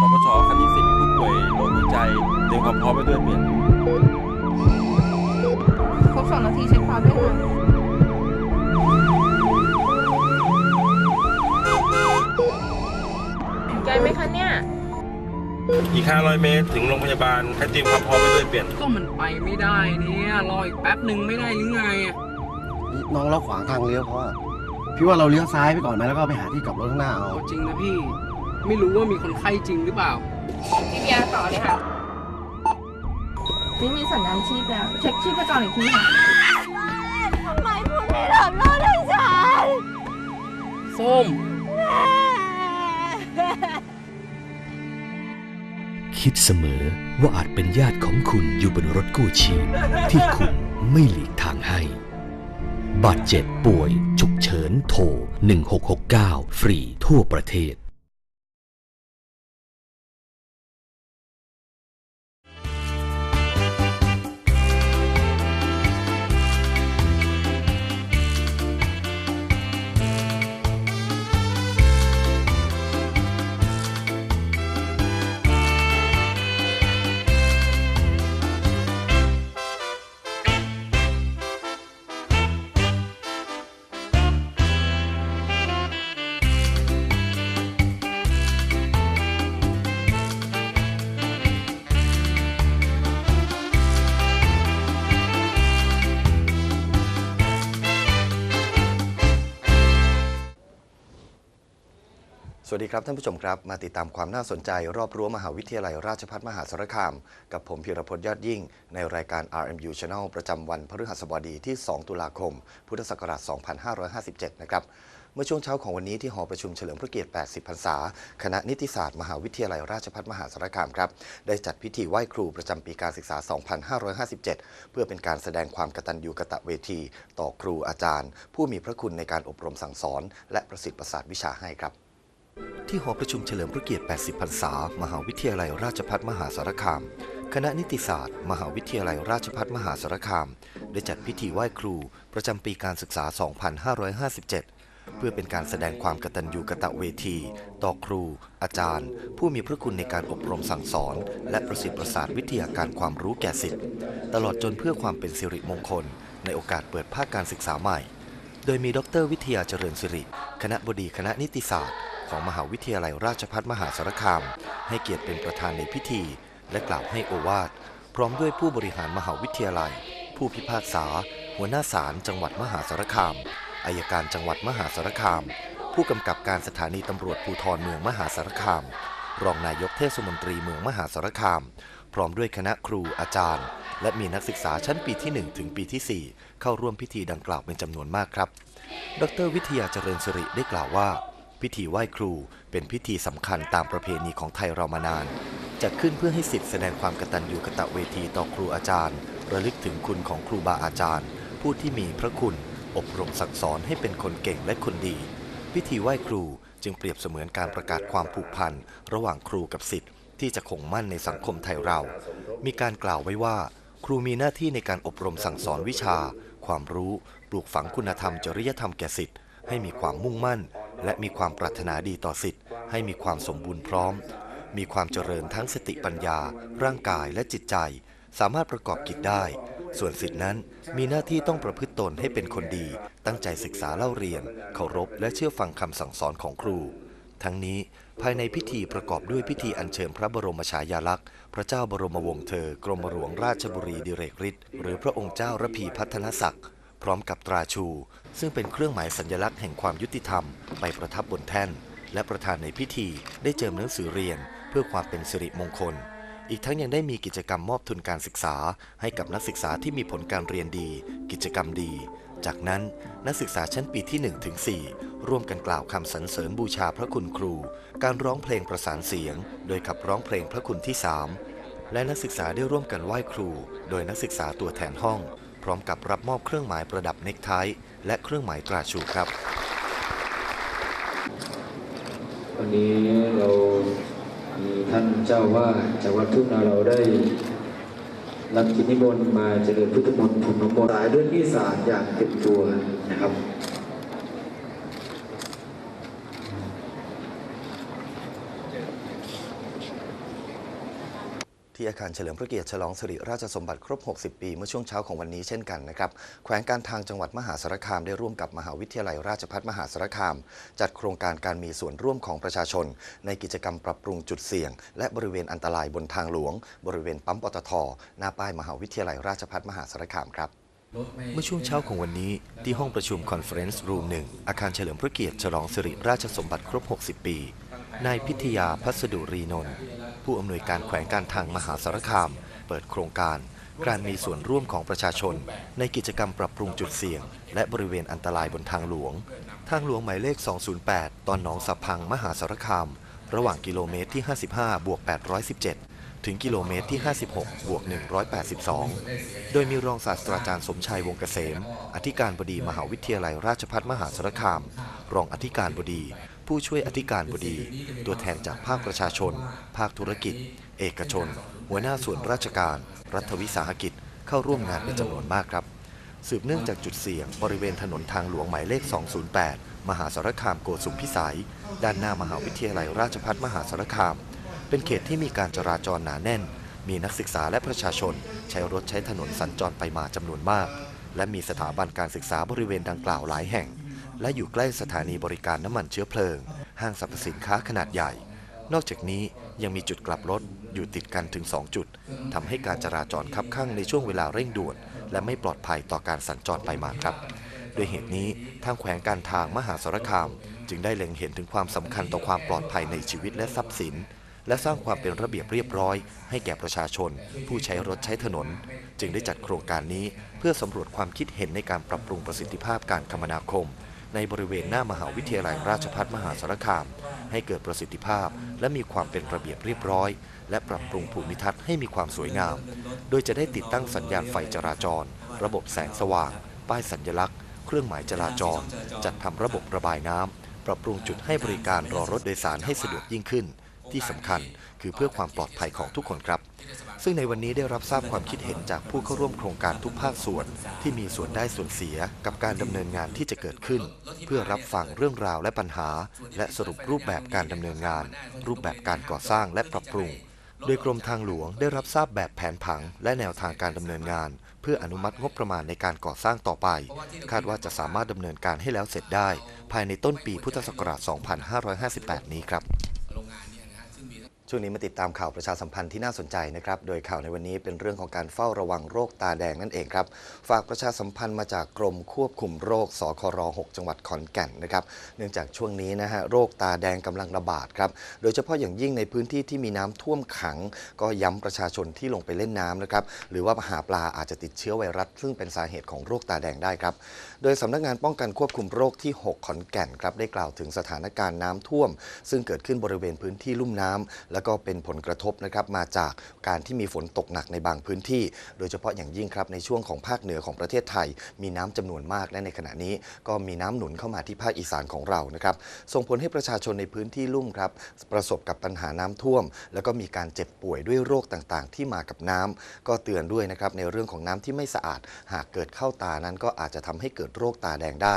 สปชคันที่สิบผู้ป่วยโรคหัวใจเตรียมความพร้อมไปด้วยเปลี่ยนครบสองนาทีเช็คความด้วยค่ะถึงใจไหมคะเนี่ย อีก 500 เมตรถึงโรงพยาบาลให้เตรียมความพร้อมไปด้วยเปลี่ยน ก็มันไปไม่ได้เนี่ยรออีกแป๊บหนึ่งไม่ได้หรือไงอะน้องเราขวางทางเลี้ยวเพราะว่าพี่ว่าเราเลี้ยวซ้ายไปก่อนไหมแล้วก็ไปหาที่กลับรถข้างหน้าเอา เอาจริงนะพี่ ไม่รู้ว่ามีคนไข้จริงหรือเปล่า พี่เบียร์ต่อเลยค่ะ นี่มีสัญญาณชีพแล้ว เช็คชีพจรอีกทีค่ะ ทำไมคุณไม่ทำโทษให้ฉันส้มคิดเสมอว่าอาจเป็นญาติของคุณอยู่บนรถกู้ชีพ ที่คุณไม่หลีกทางให้ บาดเจ็บป่วย ฉุกเฉินโทร 1669 ฟรีทั่วประเทศ ครับท่านผู้ชมครับ มาติดตามความน่าสนใจ รอบรั้วมหาวิทยาลัยราชภัฏมหาสารคาม กับผมพีรพจน์ยอดยิ่ง ในรายการ RMU Channel ประจำวันพฤหัสบดีที่ 2 ตุลาคม พุทธศักราช 2557 นะครับเมื่อช่วงเช้าของวันนี้ที่หอประชุมเฉลิมพระเกียรติ 80 พรรษา คณะนิติศาสตร์ มหาวิทยาลัยราชภัฏมหาสารคามครับ ได้จัดพิธีไหว้ครูประจำปีการศึกษา 2557 เพื่อเป็นการแสดงความกตัญญูกตเวที ต่อครูอาจารย์ ผู้มีพระคุณในการอบรมสั่งสอน และประสิทธิ์ประสาทวิชาให้ครับ ที่หอประชุมเฉลิมพระเกียรติ 80 พรรษา มหาวิทยาลัยราชภัฏมหาสารคาม คณะนิติศาสตร์ มหาวิทยาลัยราชภัฏมหาสารคาม ได้จัดพิธีไหว้ครู ประจำปีการศึกษา 2557 เพื่อเป็นการแสดงความกตัญญูกตเวที ต่อครู อาจารย์ ผู้มีพระคุณในการอบรมสั่งสอน และประสิทธิประสาทวิทยาการความรู้แก่สิทธิ์ ตลอดจนเพื่อความเป็นสิริมงคล ในโอกาสเปิดภาคการศึกษาใหม่ โดยมีดร วิทยาเจริญสิริ คณะบดีคณะนิติศาสตร์ ของมหาวิทยาลัยราชภัฏมหาสารคาม ให้เกียรติเป็นประธานในพิธี และกล่าวให้โอวาทพร้อมด้วยผู้บริหารมหาวิทยาลัย ผู้พิพากษา หัวหน้าศาลจังหวัดมหาสารคามอายการจังหวัดมหาสารคาม ผู้กำกับการสถานีตำรวจภูธรเมืองมหาสารคาม รองนายกเทศมนตรีเมืองมหาสารคาม พร้อมด้วยคณะครูอาจารย์ และมีนักศึกษาชั้นปีที่ 1 ถึงปีที่ 4 เข้าร่วมพิธีดังกล่าวเป็นจำนวนมากครับ ดรวิทยาเจริญสิริได้กล่าวว่า พิธีไหว้ครูเป็นพิธีสำคัญตามประเพณีของไทยเรามานาน จัดขึ้นเพื่อให้สิทธิแสดงความกตัญญูกตเวทีต่อครูอาจารย์ ระลึกถึงคุณของครูบาอาจารย์ ผู้ที่มีพระคุณ อบรมสั่งสอนให้เป็นคนเก่งและคนดี พิธีไหว้ครูจึงเปรียบเสมือนการประกาศความผูกพันระหว่างครูกับศิษย์ที่จะคงมั่นในสังคมไทยเรา มีการกล่าวไว้ว่า ครูมีหน้าที่ในการอบรมสั่งสอนวิชา ความรู้ ปลูกฝังคุณธรรมจริยธรรมแก่ศิษย์ให้มีความมุ่งมั่น และมีความปรารถนาดีต่อศิษย์ให้มีความสมบูรณ์พร้อม มีความเจริญทั้งสติปัญญา ร่างกายและจิตใจ สามารถประกอบกิจได้ ส่วนศิษย์นั้นมีหน้าที่ต้องประพฤติตนให้เป็นคนดี ตั้งใจศึกษาเล่าเรียน เคารพและเชื่อฟังคำสั่งสอนของครู ทั้งนี้ภายในพิธีประกอบด้วยพิธีอัญเชิญพระบรมฉายาลักษณ์ พระเจ้าบรมวงศ์เธอ กรมหลวงราชบุรีดิเรกฤทธิ์หรือพระองค์เจ้าระพีพัฒนศักดิ์ พร้อมกับตราชู ซึ่งเป็นเครื่องหมายสัญลักษณ์แห่งความยุติธรรมไปประทับบนแท่น และประธานในพิธีได้เจิมหนังสือเรียน เพื่อความเป็นสิริมงคล อีกทั้งยังได้มีกิจกรรมมอบทุนการศึกษา ให้กับนักศึกษาที่มีผลการเรียนดี กิจกรรมดี จากนั้นนักศึกษาชั้นปีที่1ถึง4ร่วมกันกล่าวคำสรรเสริญบูชาพระคุณครู การร้องเพลงประสานเสียง โดยขับร้องเพลงพระคุณที่3และนักศึกษาได้ร่วมกันไหว้ครู โดยนักศึกษาตัวแทนห้อง พร้อมกับรับมอบเครื่องหมายประดับเนกไทและเครื่องหมายตราชูครับ วันนี้เรามีท่านเจ้าว่าจากวัดทุ่งนาเราได้รับกิจนิมนต์มาเจริญพุทธมนต์พรมนมนต์สายเรื่องที่สารอย่างเต็มตัวนะครับ ที่อาคารเฉลิมพระเกียรติฉลองสิริราชสมบัติครบ 60 ปี เมื่อช่วงเช้าของวันนี้เช่นกันนะครับ แขวงการทางจังหวัดมหาสารคามได้ร่วมกับมหาวิทยาลัยราชภัฏมหาสารคาม จัดโครงการการมีส่วนร่วมของประชาชน ในกิจกรรมปรับปรุงจุดเสี่ยง และบริเวณอันตรายบนทางหลวง บริเวณปั๊มปตท หน้าป้ายมหาวิทยาลัยราชภัฏมหาสารคามครับเมื่อช่วงเช้าของวันนี้ที่ห้องประชุมคอนเฟอเรนซ์รูมหนึ่งอาคารเฉลิมพระเกียรติฉลองสิริราชสมบัติครบ 60 ปี นายพิทยาพัสดุรีนนท์ผู้อำนวยการแขวงการทางมหาสารคาม เปิดโครงการการมีส่วนร่วมของประชาชน ในกิจกรรมปรับปรุงจุดเสี่ยง และบริเวณอันตรายบนทางหลวง ทางหลวงหมายเลข 208 ตอนหนองสับพังมหาสารคาม ระหว่างกิโลเมตรที่ 55 บวก 817 ถึงกิโลเมตรที่ 56 บวก 182 โดยมีรองศาสตราจารย์สมชัยวงเกษม อธิการบดีมหาวิทยาลัยราชภัฏมหาสารคาม รองอธิการบดี ผู้ช่วยอธิการบดี ตัวแทนจากภาคประชาชน ภาคธุรกิจ เอกชน หัวหน้าส่วนราชการ รัฐวิสาหกิจ เข้าร่วมงานเป็นจำนวนมากครับ สืบเนื่องจากจุดเสี่ยงบริเวณถนนทางหลวงหมายเลข 208 มหาสารคามโกสุมพิสัย ด้านหน้ามหาวิทยาลัยราชภัฏมหาสารคาม เป็นเขตที่มีการจราจรหนาแน่น มีนักศึกษาและประชาชน ใช้รถใช้ถนนสัญจรไปมาจำนวนมาก และมีสถาบันการศึกษาบริเวณดังกล่าวหลายแห่ง และอยู่ใกล้สถานีบริการน้ำมันเชื้อเพลิง ห้างสรรพสินค้าขนาดใหญ่ นอกจากนี้ยังมีจุดกลับรถอยู่ติดกันถึง 2 จุดทำให้การจราจรคับข้างในช่วงเวลาเร่งด่วน และไม่ปลอดภัยต่อการสัญจรไปมาครับด้วยเหตุนี้ทางแขวงการทางมหาสารคาม จึงได้เล็งเห็นถึงความสำคัญต่อความปลอดภัยในชีวิตและทรัพย์สิน และสร้างความเป็นระเบียบเรียบร้อย ให้แก่ประชาชน ผู้ใช้รถใช้ถนน จึงได้จัดโครงการนี้เพื่อสำรวจความคิดเห็นในการปรับปรุงประสิทธิภาพการคมนาคม ในบริเวณหน้ามหาวิทยาลัยราชพัฒมหาสารคาม ให้เกิดประสิทธิภาพ และมีความเป็นระเบียบเรียบร้อย และปรับปรุงภูมิทัศน์ให้มีความสวยงาม โดยจะได้ติดตั้งสัญญาณไฟจราจร ระบบแสงสว่าง ป้ายสัญลักษณ์ เครื่องหมายจราจร จัดทำระบบระบายน้ำปรับปรุงจุดให้บริการรอรถโดยสารให้สะดวกยิ่งขึ้น ที่สำคัญ คือเพื่อความปลอดภัยของทุกคนครับ ซึ่งในวันนี้ได้รับทราบความคิดเห็นจากผู้เข้าร่วมโครงการทุกภาคส่วน ที่มีส่วนได้ส่วนเสียกับการดำเนินงานที่จะเกิดขึ้น เพื่อรับฟังเรื่องราวและปัญหา และสรุปรูปแบบการดำเนินงาน รูปแบบการก่อสร้างและปรับปรุงโดยกรมทางหลวงได้รับทราบแบบแผนผัง และแนวทางการดำเนินงาน เพื่ออนุมัติงบประมาณในการก่อสร้างต่อไป คาดว่าจะสามารถดำเนินการให้แล้วเสร็จได้ ภายในต้นปีพุทธศักราช 2558 นี้ครับ ช่วงนี้มาติดตามข่าวประชาสัมพันธ์ที่น่าสนใจนะครับ โดยข่าวในวันนี้เป็นเรื่องของการเฝ้าระวังโรคตาแดงนั่นเองครับ ฝากประชาสัมพันธ์มาจากกรมควบคุมโรค สคร 6 จังหวัดขอนแก่นนะครับ เนื่องจากช่วงนี้นะฮะโรคตาแดงกำลังระบาดครับ โดยเฉพาะอย่างยิ่งในพื้นที่ที่มีน้ำท่วมขัง ก็ย้ำประชาชนที่ลงไปเล่นน้ำนะครับ หรือว่าหาปลาอาจจะติดเชื้อไวรัส ซึ่งเป็นสาเหตุของโรคตาแดงได้ครับ โดยสำนักงานป้องกันควบคุมโรคที่ 6 ขอนแก่นครับได้กล่าวถึงสถานการณ์น้ำท่วม ซึ่งเกิดขึ้นบริเวณพื้นที่ลุ่มน้ำแล้วก็เป็นผลกระทบนะครับมาจากการที่มีฝนตกหนักในบางพื้นที่ โดยเฉพาะอย่างยิ่งครับในช่วงของภาคเหนือของประเทศไทย มีน้ำจำนวนมากและในขณะนี้ก็มีน้ำหนุนเข้ามาที่ภาคอีสานของเรานะครับส่งผลให้ประชาชนในพื้นที่ลุ่มครับประสบกับปัญหาน้ำท่วม แล้วก็มีการเจ็บป่วยด้วยโรคต่างๆ ที่มากับน้ำก็เตือนด้วยนะครับในเรื่องของน้ำที่ไม่สะอาด หากเกิดเข้าตานั้นก็อาจจะทำให้เกิดโรคตาแดงได้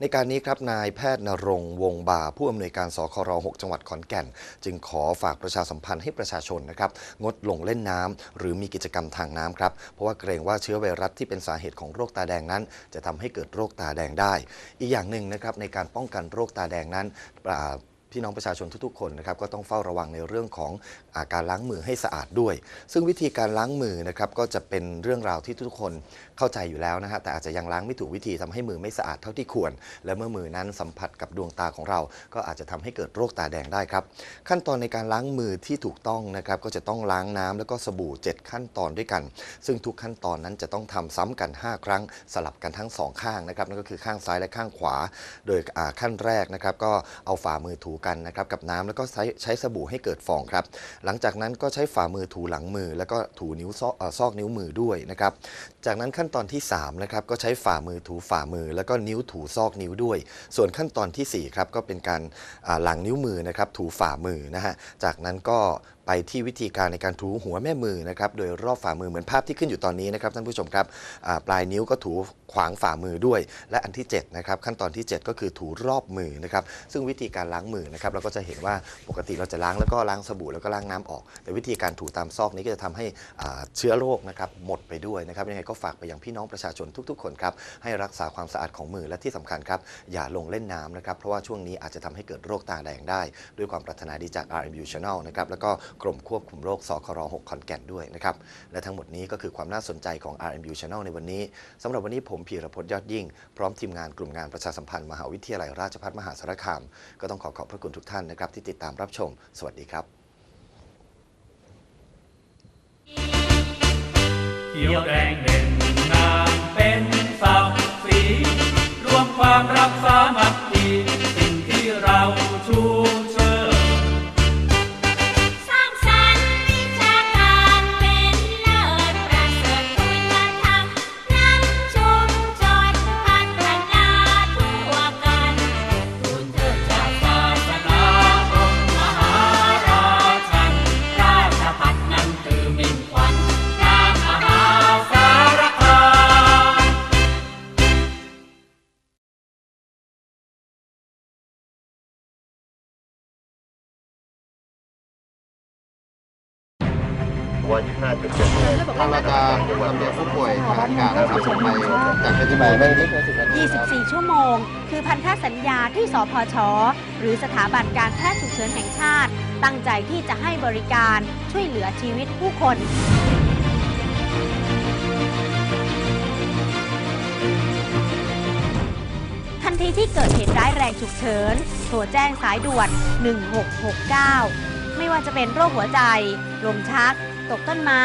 ในการนี้ครับนายแพทย์นรงวงบา ผู้อำนวยการสคร6จังหวัดขอนแก่น จึงขอฝากประชาสัมพันธ์ให้ประชาชนนะครับงดลงเล่นน้ำหรือมีกิจกรรมทางน้ำครับเพราะว่าเกรงว่าเชื้อไวรัสที่เป็นสาเหตุของโรคตาแดงนั้น จะทำให้เกิดโรคตาแดงได้ อีกอย่างหนึ่งนะครับในการป้องกันโรคตาแดงนั้น พี่น้องประชาชนทุกๆคนนะครับก็ต้องเฝ้าระวังในเรื่องของอาการล้างมือให้สะอาดด้วย ซึ่งวิธีการล้างมือนะครับก็จะเป็นเรื่องราวที่ทุกคนเข้าใจอยู่แล้วนะฮะแต่อาจจะยังล้างไม่ถูกวิธีทำให้มือไม่สะอาดเท่าที่ควร และเมื่อมือนั้นสัมผัสกับดวงตาของเรา ก็อาจจะทำให้เกิดโรคตาแดงได้ครับ ขั้นตอนในการล้างมือที่ถูกต้องนะครับก็จะต้องล้างน้ำแล้วก็สบู่ 7 ขั้นตอนด้วยกัน ซึ่งทุกขั้นตอนนั้นจะต้องทำซ้ำกัน 5 ครั้งสลับกันทั้ง 2 ข้างนะครับนั่นก็คือข้างซ้ายและข้างขวา โดยขั้นแรกนะครับก็เอาฝ่ามือถูกันนะครับกับน้ำแล้วก็ใช้ใช้สบู่ให้เกิดฟองครับ หลังจากนั้นก็ใช้ฝ่ามือถูหลังมือ แล้วก็ถูนิ้วซอกเอ่อซอกนิ้วมือด้วยนะครับจากนั้นขั้นตอนที่3นะครับก็ใช้ฝ่ามือถูฝ่ามือ แล้วก็นิ้วถูซอกนิ้วด้วย ส่วนขั้นตอนที่4ครับก็เป็นการอ่าหลังนิ้วมือนะครับถูฝ่ามือนะฮะจากนั้นก็ไปที่วิธีการในการถูหัวแม่มือนะครับโดยรอบฝ่ามือเหมือนภาพที่ขึ้นอยู่ตอนนี้นะครับท่านผู้ชมครับปลายนิ้วก็ถูขวางฝ่ามือด้วย และอันที่7นะครับขั้นตอนที่ 7 ก็คือถูรอบมือนะครับซึ่งวิธีการล้างมือนะครับเราก็จะเห็นว่าปกติเราจะล้างแล้วก็ล้างสบู่แล้วก็ล้างน้ำออก แต่วิธีการถูตามซอกนี้ก็จะทำให้เชื้อโรคนะครับหมดไปด้วยนะครับยังไงก็ฝากไปยังพี่น้องประชาชนทุกๆ คนครับให้รักษาความสะอาดของมือและที่สำคัญครับอย่าลงเล่นน้ำนะครับเพราะว่าช่วงนี้อาจจะทำให้เกิดโรคตาแดงได้ ด้วยความปรารถนาดีจาก RMU Channel นะครับแล้วก็กรมควบคุมโรคสคร6ขอนแก่นด้วยนะครับและทั้งหมดนี้ก็คือความน่าสนใจของ RMU Channel ในวันนี้สำหรับวันนี้ผมพีรพจน์ยอดยิ่ง พร้อมทีมงานกลุ่มงานประชาสัมพันธ์มหาวิทยาลัยราชภัฏมหาสารคาม ก็ต้องขอขอบพระคุณทุกท่านนะครับที่ติดตามรับชม สวัสดีครับ เขีย เราจะลำเลียงผู้ป่วยทางอากาศนะครับส่งไปจากเพชรบูรณ์ไม่เกินสิบนาที24 ชั่วโมง คือพันธสัญญาที่สพช หรือสถาบันการแพทย์ฉุกเฉินแห่งชาติ ตั้งใจที่จะให้บริการช่วยเหลือชีวิตผู้คนทันทีที่เกิดเหตุร้ายแรงฉุกเฉิน โทรแจ้งสายด่วน 1669 ไม่ว่าจะเป็นโรคหัวใจ ลมชัก ตกต้นไม้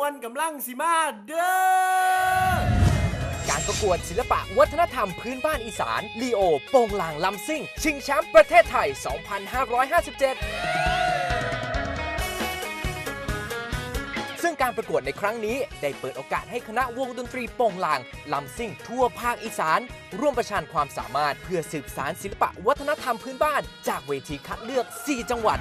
วลกำลังสิมาเด้อ การประกวดศิลปะวัฒนธรรมพื้นบ้านอีสาน ลีโอโปงลางลำซิ่ง ชิงแชมป์ประเทศไทย 2557ซึ่งการประกวดในครั้งนี้ได้เปิดโอกาสให้คณะวงดนตรีโปงลางลำซิ่งทั่วภาคอีสาน ร่วมประชันความสามารถเพื่อสืบสารศิลปะวัฒนธรรมพื้นบ้าน จากเวทีคัดเลือก 4 จังหวัด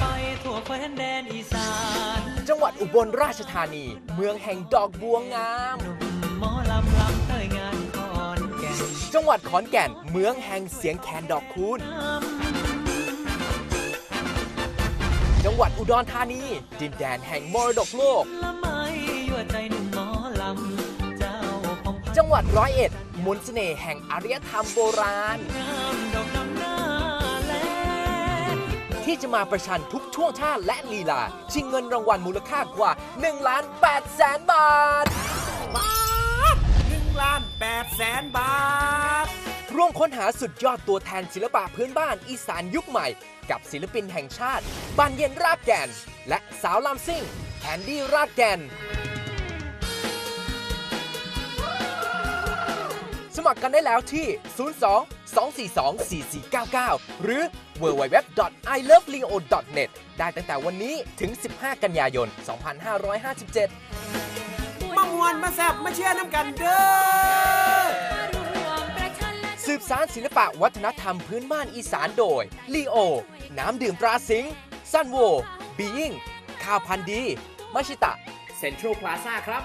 ไปทั่วแคว้นแดนอีสานจังหวัดอุบลราชธานี เมืองแห่งดอกบัวงาม หมอลำลำเคยงานคอนแก่นจังหวัดขอนแก่น เมืองแห่งเสียงแคนดอกคูณ จังหวัดอุดรธานี ดินแดนแห่งมรดกโลก ละไมยั่วใจหนุ่มหมอลำเจ้าของจังหวัดร้อยเอ็ดมนต์เสน่ห์แห่งอารยธรรมโบราณ งามดอกดำหน้าแลน ที่จะมาประชันทุกช่วงชาติและลีลา ชิงเงินรางวัลมูลค่ากว่า1ล้าน8แสนบาทหนึ่งล้านแปดแสนบาท ร่วมค้นหาสุดยอดตัวแทนศิลปะพื้นบ้านอีสานยุคใหม่ กับศิลปินแห่งชาติบานเย็นรากแก่น และสาวลำซิ่งแคนดี้รากแก่น สมัครกันได้แล้วที่ 02 242 4499 หรือ www.iloveleo.net ได้ตั้งแต่วันนี้ถึง 15 กันยายน 2557 มามวนมาแซบมาเชียร์น้ำกันเด้อสืบสารศิลปะวัฒนธรรมพื้นบ้านอีสานโดย ลีโอ น้ำดื่มปลาสิงห์ซันโวบีอิงข้าวพันธุ์ดี มัชิตะ เซ็นทรัลพลาซ่าครับ